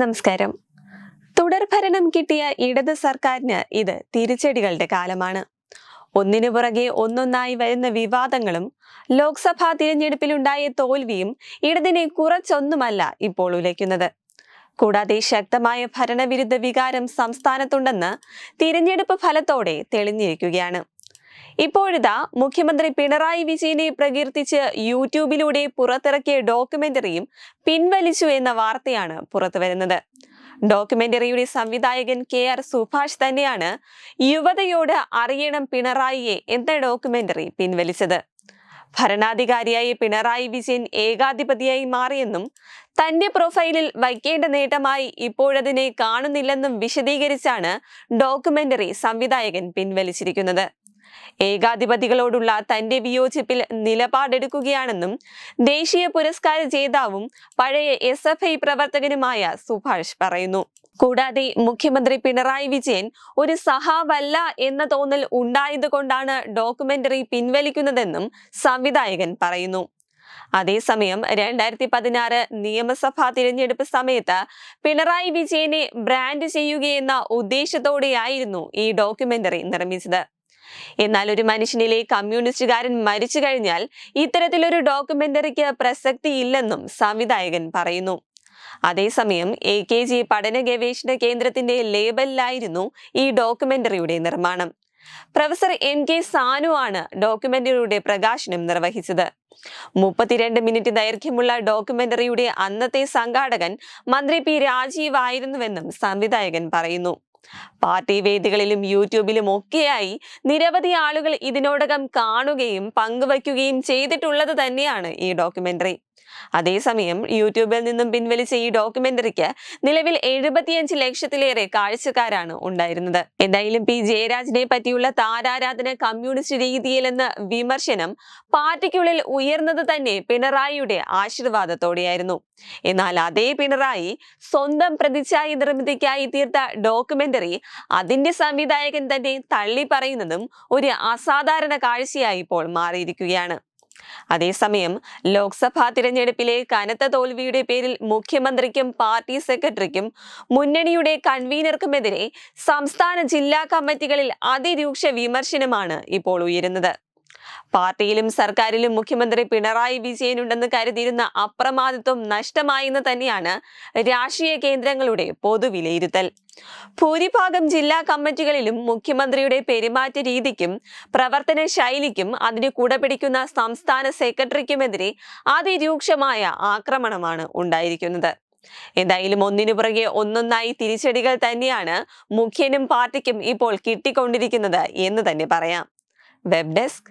നമസ്കാരം തുടർഭരണം കിട്ടിയ ഇടത് സർക്കാരിന് ഇത് തിരിച്ചടികളുടെ കാലമാണ് ഒന്നിനു പുറകെ ഒന്നൊന്നായി വരുന്ന വിവാദങ്ങളും ലോക്സഭാ തിരഞ്ഞെടുപ്പിലുണ്ടായ തോൽവിയും ഇടതിനെ കുറച്ചൊന്നുമല്ല ഇപ്പോൾ ഉലയ്ക്കുന്നത് കൂടാതെ ശക്തമായ ഭരണവിരുദ്ധ വികാരം സംസ്ഥാനത്തുണ്ടെന്ന് തിരഞ്ഞെടുപ്പ് ഫലത്തോടെ തെളിഞ്ഞിരിക്കുകയാണ് ഇപ്പോഴിതാ മുഖ്യമന്ത്രി പിണറായി വിജയനെ പ്രകീർത്തിച്ച് യൂട്യൂബിലൂടെ പുറത്തിറക്കിയ ഡോക്യുമെന്ററിയും പിൻവലിച്ചു എന്ന വാർത്തയാണ് പുറത്തുവരുന്നത് ഡോക്യുമെന്ററിയുടെ സംവിധായകൻ കെ ആർ സുഭാഷ് തന്നെയാണ് യുവതയോട് അറിയണം പിണറായിയെ എന്ന ഡോക്യുമെന്ററി പിൻവലിച്ചത് ഭരണാധികാരിയായ പിണറായി വിജയൻ ഏകാധിപതിയായി മാറിയെന്നും തന്റെ പ്രൊഫൈലിൽ വയ്ക്കേണ്ട നേട്ടമായി ഇപ്പോഴതിനെ കാണുന്നില്ലെന്നും വിശദീകരിച്ചാണ് ഡോക്യുമെന്ററി സംവിധായകൻ പിൻവലിച്ചിരിക്കുന്നത് ഏകാധിപതികളോടുള്ള തന്റെ വിയോജിപ്പിൽ നിലപാടെടുക്കുകയാണെന്നും ദേശീയ പുരസ്കാര ജേതാവും പഴയ എസ് എഫ് ഐ പ്രവർത്തകനുമായ സുഭാഷ് പറയുന്നു കൂടാതെ മുഖ്യമന്ത്രി പിണറായി വിജയൻ ഒരു സഹാവല്ല എന്ന തോന്നൽ ഉണ്ടായതുകൊണ്ടാണ് ഡോക്യുമെന്ററി പിൻവലിക്കുന്നതെന്നും സംവിധായകൻ പറയുന്നു അതേസമയം രണ്ടായിരത്തി പതിനാറ് നിയമസഭാ തിരഞ്ഞെടുപ്പ് സമയത്ത് പിണറായി വിജയനെ ബ്രാൻഡ് ചെയ്യുകയെന്ന ഉദ്ദേശത്തോടെയായിരുന്നു ഈ ഡോക്യുമെന്ററി നിർമ്മിച്ചത് എന്നാൽ ഒരു മനുഷ്യനിലെ കമ്മ്യൂണിസ്റ്റുകാരൻ മരിച്ചു കഴിഞ്ഞാൽ ഇത്തരത്തിലൊരു ഡോക്യുമെന്ററിക്ക് പ്രസക്തിയില്ലെന്നും സംവിധായകൻ പറയുന്നു അതേസമയം എ കെ ജി പഠന ഗവേഷണ കേന്ദ്രത്തിന്റെ ലേബലിലായിരുന്നു ഈ ഡോക്യുമെന്ററിയുടെ നിർമ്മാണം പ്രൊഫസർ എം കെ സാനു ആണ് ഡോക്യുമെന്ററിയുടെ പ്രകാശനം നിർവഹിച്ചത് മുപ്പത്തിരണ്ട് മിനിറ്റ് ദൈർഘ്യമുള്ള ഡോക്യുമെന്ററിയുടെ അന്നത്തെ സംഘാടകൻ മന്ത്രി പി രാജീവായിരുന്നുവെന്നും സംവിധായകൻ പറയുന്നു പാർട്ടി വേദികളിലും യൂട്യൂബിലും ഒക്കെയായി നിരവധി ആളുകൾ ഇതിനോടകം കാണുകയും പങ്കുവയ്ക്കുകയും ചെയ്തിട്ടുള്ളത് തന്നെയാണ് ഈ ഡോക്യുമെന്ററി അതേസമയം യൂട്യൂബിൽ നിന്നും പിൻവലിച്ച ഈ ഡോക്യുമെന്ററിക്ക് നിലവിൽ എഴുപത്തിയഞ്ച് ലക്ഷത്തിലേറെ കാഴ്ചക്കാരാണ് ഉണ്ടായിരുന്നത് എന്തായാലും പി ജയരാജിനെ പറ്റിയുള്ള താരാരാധന കമ്മ്യൂണിസ്റ്റ് രീതിയിലെന്ന വിമർശനം പാർട്ടിക്കുള്ളിൽ ഉയർന്നത് തന്നെ പിണറായിയുടെ ആശീർവാദത്തോടെയായിരുന്നു എന്നാൽ അതേ പിണറായി സ്വന്തം പ്രതിച്ഛായ നിർമ്മിതിക്കായി തീർത്ത ഡോക്യുമെന്ററി അതിന്റെ സംവിധായകൻ തന്നെ തള്ളി പറയുന്നതും ഒരു അസാധാരണ കാഴ്ചയായി ഇപ്പോൾ മാറിയിരിക്കുകയാണ് അതേസമയം ലോക്സഭാ തിരഞ്ഞെടുപ്പിലെ കനത്ത തോൽവിയുടെ പേരിൽ മുഖ്യമന്ത്രിക്കും പാർട്ടി സെക്രട്ടറിക്കും മുന്നണിയുടെ കൺവീനർക്കുമെതിരെ സംസ്ഥാന ജില്ലാ കമ്മിറ്റികളിൽ അതിരൂക്ഷ വിമർശനമാണ് ഇപ്പോൾ ഉയരുന്നത് പാർട്ടിയിലും സർക്കാരിലും മുഖ്യമന്ത്രി പിണറായി വിജയനുണ്ടെന്ന് കരുതിയിരുന്ന അപ്രമാദിത്വം നഷ്ടമായെന്ന് തന്നെയാണ് രാഷ്ട്രീയ കേന്ദ്രങ്ങളുടെ പൊതുവിലയിരുത്തൽ ഭൂരിഭാഗം ജില്ലാ കമ്മിറ്റികളിലും മുഖ്യമന്ത്രിയുടെ പെരുമാറ്റ രീതിക്കും പ്രവർത്തന ശൈലിക്കും അതിന് കുടപിടിക്കുന്ന സംസ്ഥാന സെക്രട്ടറിക്കുമെതിരെ അതിരൂക്ഷമായ ആക്രമണമാണ് ഉണ്ടായിരിക്കുന്നത് എന്തായാലും ഒന്നിനു പുറകെ ഒന്നൊന്നായി തിരിച്ചടികൾ തന്നെയാണ് മുഖ്യനും പാർട്ടിക്കും ഇപ്പോൾ കിട്ടിക്കൊണ്ടിരിക്കുന്നത് എന്ന് തന്നെ പറയാം web desk